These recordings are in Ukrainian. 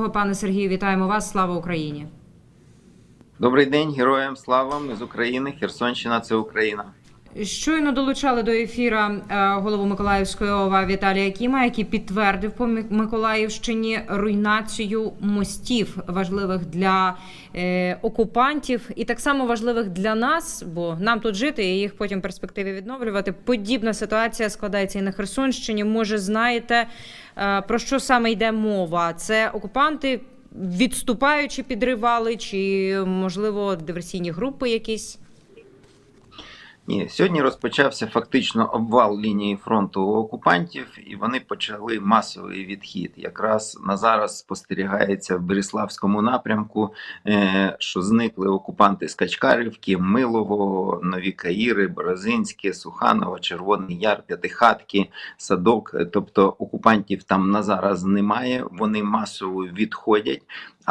Доброго, пане Сергію, вітаємо вас. Слава Україні! Добрий день, героям слава! Ми з України. Херсонщина це Україна. Щойно долучали до ефіра е, голову Миколаївської ОВА Віталія Кіма, який підтвердив по Миколаївщині руйнацію мостів, важливих для е, окупантів, і так само важливих для нас, бо нам тут жити і їх потім в перспективі відновлювати. Подібна ситуація складається і на Херсонщині. Може, знаєте е, про що саме йде мова? Це окупанти відступаючи підривали, чи можливо диверсійні групи якісь? Ні, сьогодні розпочався фактично обвал лінії фронту у окупантів, і вони почали масовий відхід. Якраз на зараз спостерігається в Беріславському напрямку, е, що зникли окупанти з Качкарівки, Милового, Нові Каїри, Борозинське, Суханово, Червоний Яр, П'ятихатки, Садок. Тобто окупантів там на зараз немає. Вони масово відходять.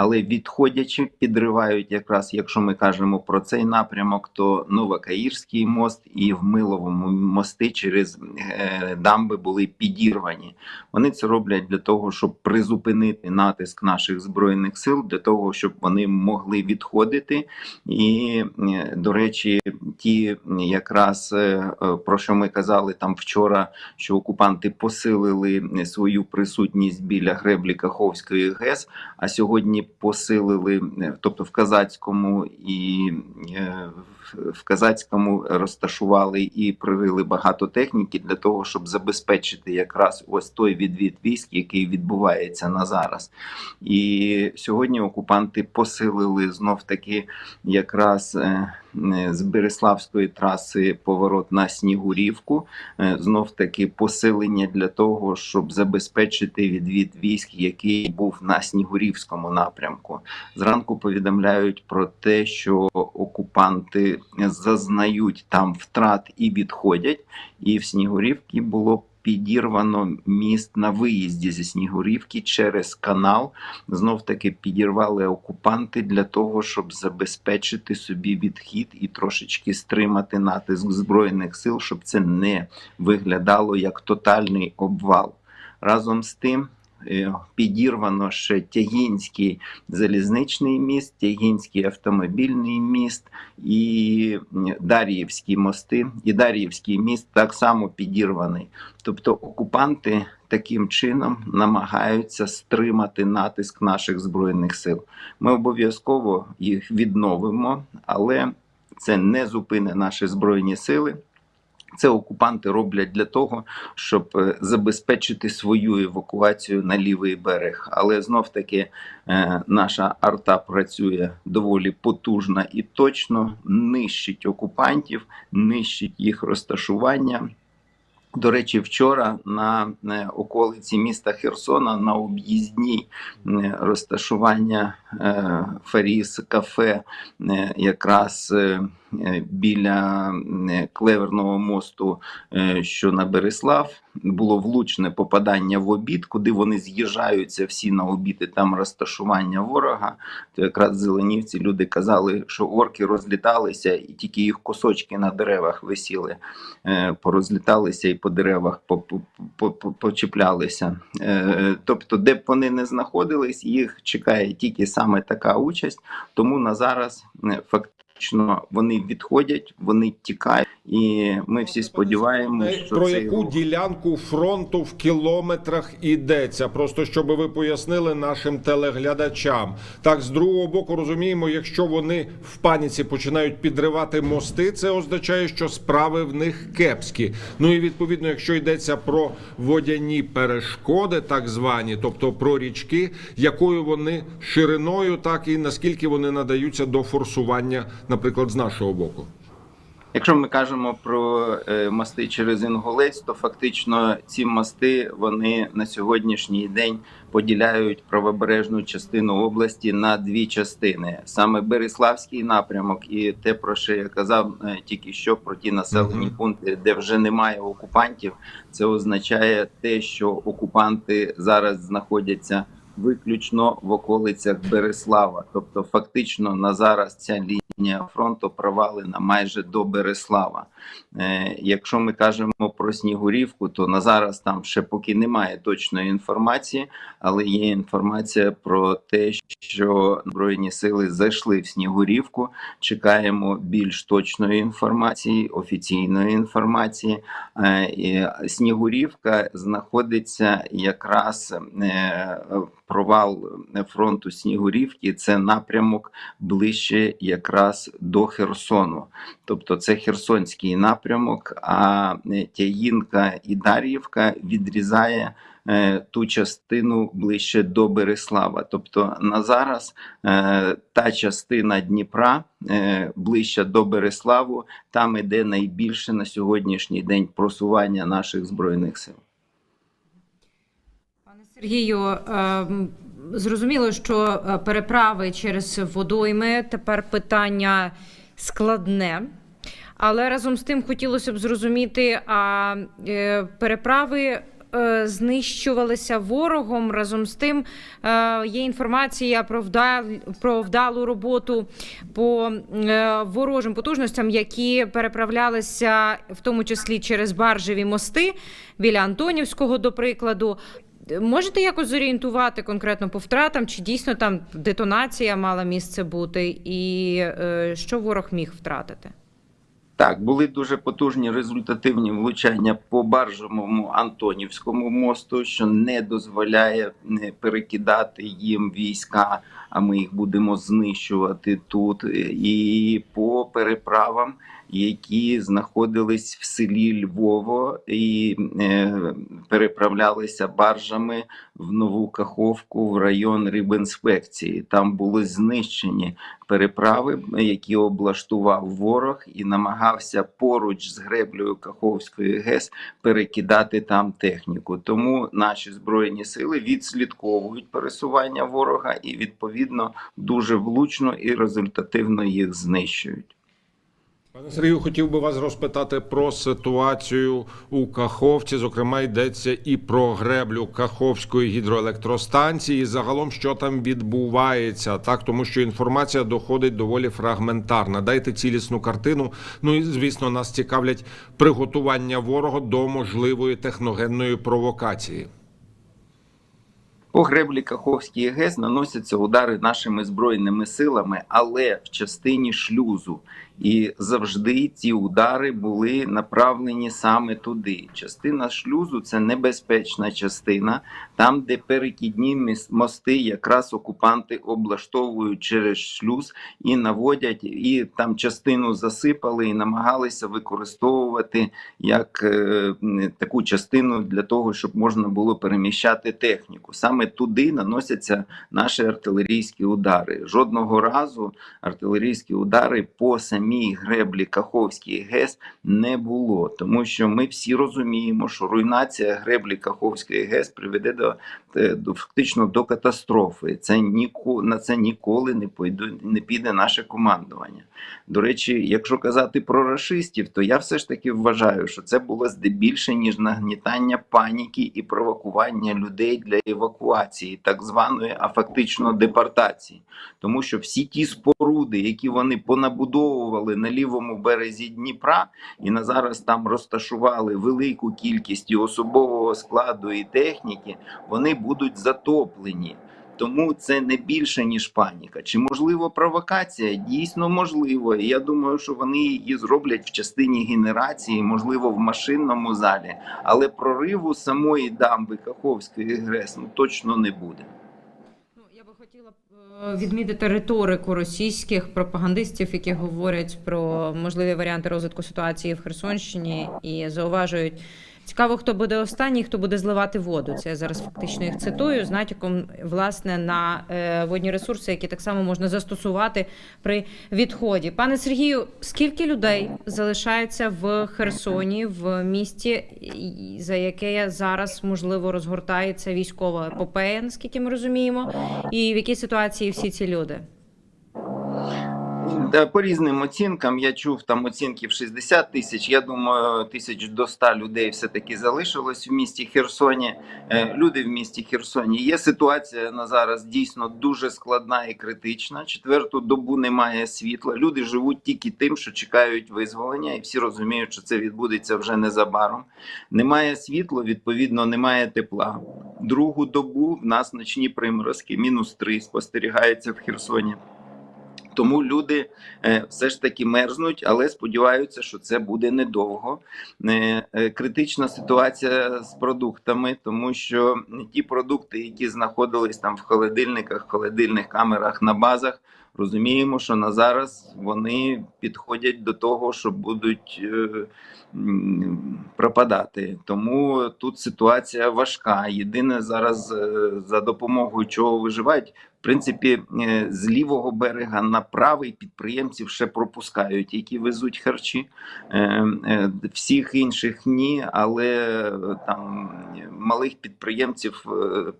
Але відходячи, підривають якраз, якщо ми кажемо про цей напрямок, то Новокаїрський мост і в Миловому мости через е, дамби були підірвані. Вони це роблять для того, щоб призупинити натиск наших збройних сил, для того, щоб вони могли відходити. І, е, до речі, ті якраз е, про що ми казали там вчора, що окупанти посилили свою присутність біля греблі Каховської ГЕС. А сьогодні посилили, е, тобто в казацькому і е, в- казацькому розташували і пририли багато техніки для того, щоб забезпечити якраз ось той відвід військ, який відбувається на зараз. І сьогодні окупанти посилили знов таки якраз е, з Береславської траси поворот на Снігурівку. Знов таки посилення для того, щоб забезпечити відвід військ, який був на Снігурівському напрямку. Зранку повідомляють про те, що окупанти зазнають там втрат і відходять. І в Снігурівці було підірвано міст на виїзді зі Снігурівки через канал. Знов таки підірвали окупанти для того, щоб забезпечити собі відхід і трошечки стримати натиск збройних сил, щоб це не виглядало як тотальний обвал. Разом з тим. Е, Підірвано ще Тягінський залізничний міст, Тягінський автомобільний міст і Дар'ївські мости. І Дар'ївський міст так само підірваний. Тобто окупанти таким чином намагаються стримати натиск наших збройних сил. Ми обов'язково їх відновимо, але це не зупине наші збройні сили. Це окупанти роблять для того, щоб е, забезпечити свою евакуацію на лівий берег. Але знов таки е, наша арта працює доволі потужно і точно нищить окупантів, нищить їх розташування. До речі, вчора на е, околиці міста Херсона на об'їзній е, розташування Фаріс кафе якраз біля е, Клеверного мосту, е, що на Береслав, було влучне попадання в обід, куди вони з'їжджаються всі на обід, і там розташування ворога. То якраз зеленівці люди казали, що орки розліталися, і тільки їх кусочки на деревах висіли, е, порозліталися і по деревах по- по- по- по- почіплялися. Е, Тобто, де б вони не знаходились, їх чекає тільки саме така участь. Тому на зараз е, фактично вони відходять, вони тікають, і ми всі сподіваємося, що про цей яку рух- ділянку фронту в кілометрах йдеться, просто щоб ви пояснили нашим телеглядачам. Так, з другого боку, розуміємо, якщо вони в паніці починають підривати мости, це означає, що справи в них кепські. Ну і відповідно, якщо йдеться про водяні перешкоди, так звані, тобто про річки, якою вони шириною, так і наскільки вони надаються до форсування, наприклад, з нашого боку. Якщо ми кажемо про е, мости через Інгулець, то фактично ці мости вони на сьогоднішній день поділяють правобережну частину області на дві частини: саме Береславський напрямок, і те, про що я казав е, тільки що про ті населені пункти, де вже немає окупантів. Це означає те, що окупанти зараз знаходяться виключно в околицях Береслава. Тобто, фактично на зараз ця лінія фронту провалена майже до Береслава. Е, якщо ми кажемо про Снігурівку, то на зараз там ще поки немає точної інформації, але є інформація про те, що збройні сили зайшли в Снігурівку. Чекаємо більш точної інформації, офіційної інформації. Е, Снігурівка знаходиться якраз е, провал фронту Снігурівки. Це напрямок ближче якраз до Херсону. Тобто це Херсонський напрямок, а е, Тягінка і Дар'ївка відрізає е, ту частину ближче до Береслава. Тобто на зараз е, та частина Дніпра е, ближче до Береславу, там іде найбільше на сьогоднішній день просування наших збройних сил. Сергію, ем, зрозуміло, що е, переправи через водойми тепер питання складне. Але разом з тим хотілося б зрозуміти, а е, переправи е, знищувалися ворогом. Разом з тим є інформація про, вдал, про вдалу роботу по ворожим потужностям, які переправлялися в тому числі через баржеві мости біля Антонівського, до прикладу. Можете якось зорієнтувати конкретно по втратам, чи дійсно там детонація мала місце бути, і е, що ворог міг втратити? Так, були дуже потужні результативні влучання по баржовому Антонівському мосту, що не дозволяє е, перекидати їм війська, а ми їх будемо знищувати тут. І по переправам, які знаходились в селі Львово і е, переправлялися баржами в нову Каховку в район рибінспекції. Там були знищені переправи, які облаштував ворог, і намагався поруч з греблею Каховської ГЕС перекидати там техніку. Тому наші збройні сили відслідковують пересування ворога і відповідно дуже влучно і результативно їх знищують. Пане Сергію, хотів би вас розпитати про ситуацію у Каховці. Зокрема, йдеться і про греблю Каховської гідроелектростанції. Загалом, що там відбувається, так тому що інформація доходить доволі фрагментарна. Дайте цілісну картину. Ну і звісно, нас цікавлять приготування ворога до можливої техногенної провокації. По греблі Каховській ГЕС наносяться удари нашими збройними силами, але в частині шлюзу. І завжди ці удари були направлені саме туди. Частина шлюзу це небезпечна частина, там, де перекидні міс- мости, якраз окупанти облаштовують через шлюз і наводять, і там частину засипали і намагалися використовувати як е, таку частину для того, щоб можна було переміщати техніку. Саме туди наносяться наші артилерійські удари. Жодного разу артилерійські удари по самій греблі Каховській ГЕС не було, тому що ми всі розуміємо, що руйнація греблі Каховської ГЕС приведе до, е, до фактично до катастрофи. Це ніко, на це ніколи не пойду, не піде наше командування. До речі, якщо казати про рашистів, то я все ж таки вважаю, що це було здебільше ніж нагнітання паніки і провокування людей для евакуації, так званої, а фактично депортації. Тому що всі ті споруди, які вони понабудовували на лівому березі Дніпра, і на зараз там розташували велику кількість і особового складу і техніки, вони будуть затоплені. Тому це не більше ніж паніка. Чи можливо провокація? Дійсно можливо. Я думаю, що вони її зроблять в частині генерації, можливо, в машинному залі, але прориву самої дамби Каховської ГРЕС ну, точно не буде. Ну, я би хотіла б е, відмітити риторику російських пропагандистів, які говорять про можливі варіанти розвитку ситуації в Херсонщині і зауважують. Цікаво, хто буде останній, хто буде зливати воду. Це я зараз фактично їх цитую з натяком власне на е, водні ресурси, які так само можна застосувати при відході. Пане Сергію, скільки людей залишається в Херсоні, в місті, за яке зараз можливо розгортається військова епопея, наскільки ми розуміємо, і в якій ситуації всі ці люди? По різним оцінкам я чув там оцінки в 60 тисяч. Я думаю, тисяч до 100 людей все-таки залишилось в місті Херсоні. Е, Люди в місті Херсоні. Є ситуація на зараз дійсно дуже складна і критична. Четверту добу немає світла. Люди живуть тільки тим, що чекають визволення, і всі розуміють, що це відбудеться вже незабаром. Немає світла, відповідно, немає тепла. Другу добу в нас ночні приморозки, мінус 3 спостерігається в Херсоні. Тому люди е, все ж таки мерзнуть, але сподіваються, що це буде недовго. Е, е, критична ситуація з продуктами, тому що ті продукти, які знаходились там в холодильниках, холодильних камерах на базах, розуміємо, що на зараз вони підходять до того, що будуть пропадати. Тому тут ситуація важка. Єдине зараз за допомогою чого виживають. В принципі, е, з лівого берега на правий підприємців ще пропускають, які везуть харчі. Е, е, Всіх інших ні, але там малих підприємців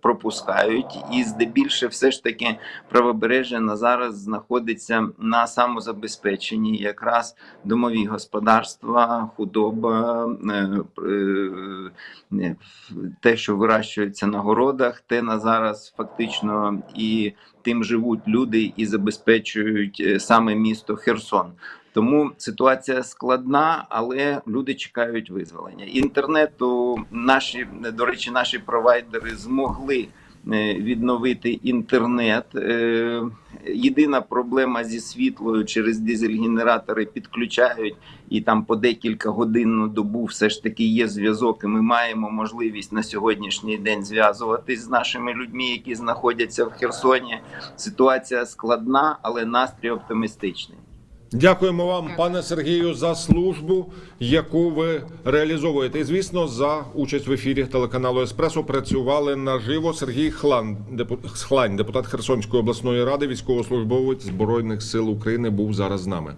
пропускають. І здебільше, все ж таки, правобережжя зараз знаходиться на самозабезпеченні, якраз домові господарства, худоба, те, що вирощується на городах, те на зараз фактично і тим живуть люди і забезпечують е, саме місто Херсон. Тому ситуація складна, але люди чекають визволення. Інтернету наші до речі, наші провайдери змогли відновити інтернет. Е, Єдина проблема зі світлою через дизель-генератори підключають і там по декілька годин на добу все ж таки є зв'язок. І ми маємо можливість на сьогоднішній день зв'язуватись з нашими людьми, які знаходяться в Херсоні. Ситуація складна, але настрій оптимістичний. Дякуємо вам, пане Сергію, за службу, яку ви реалізовуєте. І звісно, за участь в ефірі телеканалу Еспресо працювали наживо Сергій Хлан, Хлань, депутат Херсонської обласної ради, військовослужбовець збройних сил України, був зараз з нами.